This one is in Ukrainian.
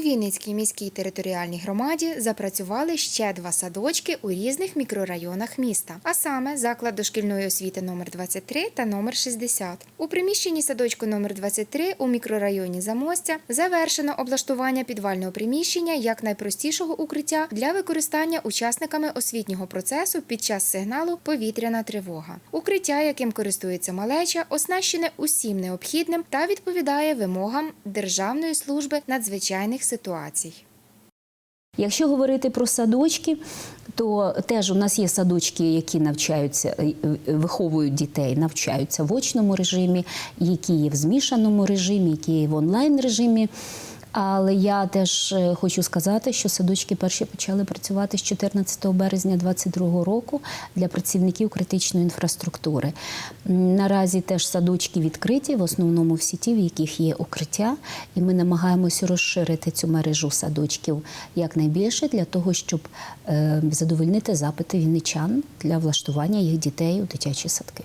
Вінницькій міській територіальній громаді запрацювали ще два садочки у різних мікрорайонах міста, а саме заклад дошкільної освіти номер 23 та номер 60. У приміщенні садочку номер 23 у мікрорайоні Замостя завершено облаштування підвального приміщення як найпростішого укриття для використання учасниками освітнього процесу під час сигналу повітряна тривога. Укриття, яким користується малеча, оснащене усім необхідним та відповідає вимогам Державної служби надзвичайних ситуацій. Якщо говорити про садочки, то теж у нас є садочки, які навчаються, е, е, виховують дітей, навчаються в очному режимі, які є в змішаному режимі, які є в онлайн режимі. Але я теж е, хочу сказати, що садочки перші почали працювати з 14 березня 2022 року для працівників критичної інфраструктури. Наразі теж садочки відкриті, в основному в сіті, в яких є укриття, і ми намагаємося розширити цю мережу садочків якнайбільше для того, щоб е, задовольнити запити вінничан для влаштування їх дітей у дитячі садки.